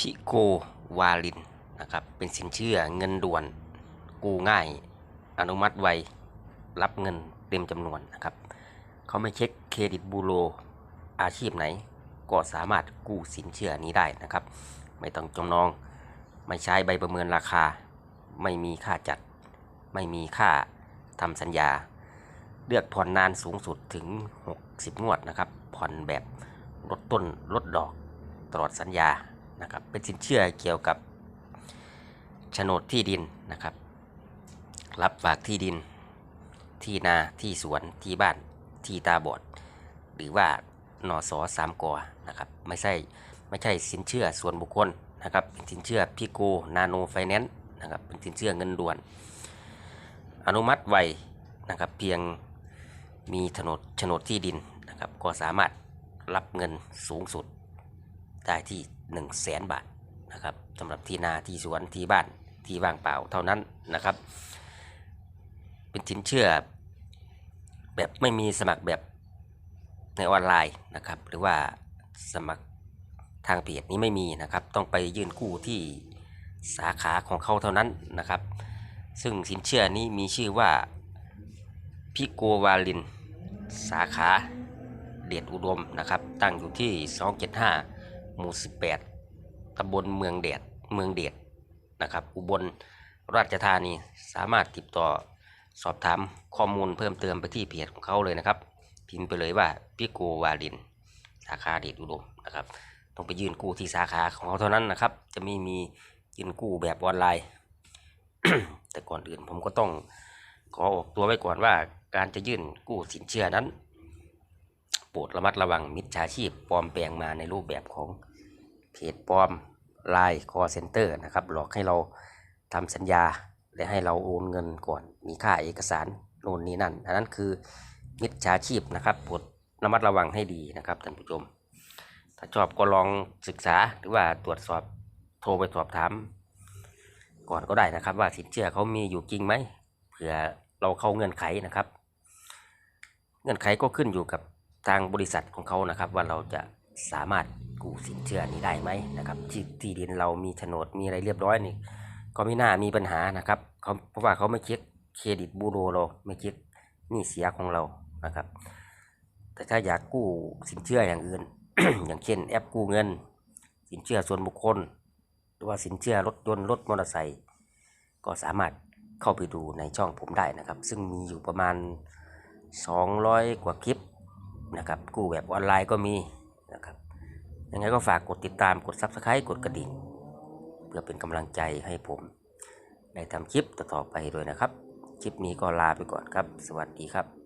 พิโกวาลินนะครับเป็นสินเชื่อเงินด่วน กู้ง่าย อนุมัติไว รับเงินเต็มจำนวนนะครับเขาไม่เช็คเครดิตบูโรอาชีพไหน ก็สามารถกู้สินเชื่อนี้ได้นะครับ ไม่ต้องจำนอง ไม่ใช้ใบประเมินราคา ไม่มีค่าจัด ไม่มีค่าทำสัญญา เลือกผ่อนนานสูงสุดถึง 60 งวดนะครับ ผ่อนแบบลดต้นลดดอกตลอดสัญญา นะครับเป็นสินเชื่อเกี่ยวกับโฉนดที่ดินนะครับ รับฝากที่ดิน ที่นาที่สวนที่บ้านที่ตาบอด หรือว่านอสอสามกอนะครับไม่ใช่ไม่ใช่สินเชื่อส่วนบุคคลนะครับเป็นสินเชื่อพิโกนาโนไฟแนนซ์นะครับเป็นสินเชื่อเงินด่วน อนุมัติไวนะครับเพียงมีโฉนดโฉนดที่ดินนะครับก็สามารถรับเงินสูงสุดได้ที่ 1 0 0 0 0แสนบาทนะครับสำหรับที่นาที่สวนที่บ้านที่ว่างเปล่าเท่านั้นนะครับ เป็นสินเชื่อแบบไม่มีสมัครแบบในออนไลน์นะครับ หรือว่าสมัครทางเพจนี้ไม่มีนะครับ ต้องไปยื่นกู้ที่สาขาของเขาเท่านั้นนะครับ ซึ่งสินเชื่อนี้มีชื่อว่าพิโกวาลิน สาขาเดชอุดมนะครับ ตั้งอยู่ที่ 275 หมู่ 18ตำบลเมืองเดชเมืองเดชนะครับ อุบลราชธานีสามารถติดต่อสอบถามข้อมูลเพิ่มเติมไปที่เพจของเขาเลยนะครับ พิมพ์ไปเลยว่าพิโกวาลิน สาขาเดชอุดมนะครับ ต้องไปยื่นกู้ที่สาขาของเขาเท่านั้นนะครับ จะไม่มียื่นกู้แบบออนไลน์ แต่ก่อนอื่นผมก็ต้องขอออกตัวไว้ก่อนว่าการจะยื่นกู้สินเชื่อนั้น โปรดระมัดระวังมิจฉาชีพปลอมแปลงมาในรูปแบบของ จปลอมไลน์คอเซ็นเตอร์นะครับหลอกให้เราทำสัญญาและให้เราโอนเงินก่อนมีค่าเอกสารโน่นนี่นั่นอันนั้นคือมิจฉาชีพนะครับโปรดระมัดระวังให้ดีนะครับท่านผู้ชม ถ้าชอบก็ลองศึกษาหรือว่าตรวจสอบโทรไปสอบถาม ก่อนก็ได้นะครับ ว่าสินเชื่อเขามีอยู่จริงไหมเผื่อเราเข้าเงื่อนไขนะครับ เงื่อนไขก็ขึ้นอยู่กับทางบริษัทของเขานะครับ ว่าเราจะสามารถ กู้สินเชื่อนี้ได้ไหมนะครับที่ที่ดินเรามีโฉนดมีอะไรเรียบร้อยนี่ก็ไม่น่ามีปัญหานะครับเขาเพราะว่าเขาไม่เช็คเครดิตบูโรเราไม่เช็คหนี้เสียของเรานะครับ แต่ถ้าอยากกู้สินเชื่ออย่างอื่น อย่างเช่น แอปกู้เงิน สินเชื่อส่วนบุคคล หรือว่าสินเชื่อรถยนต์รถมอเตอร์ไซค์ก็สามารถเข้าไปดูในช่องผมได้นะครับ ซึ่งมีอยู่ประมาณ 200 กว่าคลิปนะครับกู้แบบออนไลน์ก็มีนะครับ ยังไงก็ฝากกดติดตามกด Subscribe กดกระดิ่ง เพื่อเป็นกำลังใจให้ผมได้ทำคลิปต่อๆไปด้วยนะครับ คลิปนี้ก็ลาไปก่อนครับ สวัสดีครับ